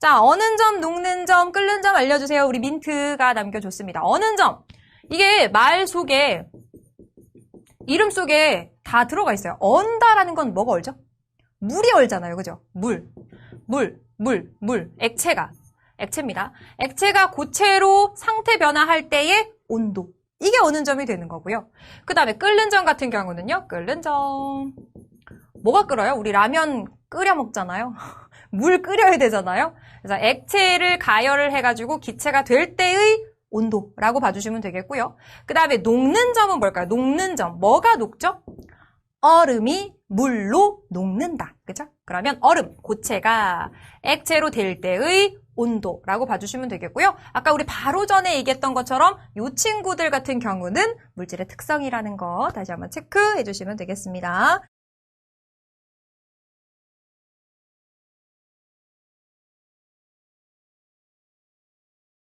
자, 어는 점, 녹는 점, 끓는 점 알려주세요. 우리 민트가 남겨줬습니다. 어는 점. 이게 말 속에, 이름 속에 다 들어가 있어요. 언다라는 건 뭐가 얼죠? 물이 얼잖아요. 그죠? 물. 물, 물, 물. 액체가. 액체입니다. 액체가 고체로 상태 변화할 때의 온도. 이게 어는 점이 되는 거고요. 그 다음에 끓는 점 같은 경우는요. 끓는 점. 뭐가 끓어요? 우리 라면 끓여 먹잖아요. 물 끓여야 되잖아요. 그래서 액체를 가열을 해가지고 기체가 될 때의 온도라고 봐주시면 되겠고요. 그 다음에 녹는 점은 뭘까요? 녹는 점. 뭐가 녹죠? 얼음이 물로 녹는다. 그죠? 그러면 얼음, 고체가 액체로 될 때의 온도라고 봐주시면 되겠고요. 아까 우리 바로 전에 얘기했던 것처럼 이 친구들 같은 경우는 물질의 특성이라는 거 다시 한번 체크해 주시면 되겠습니다.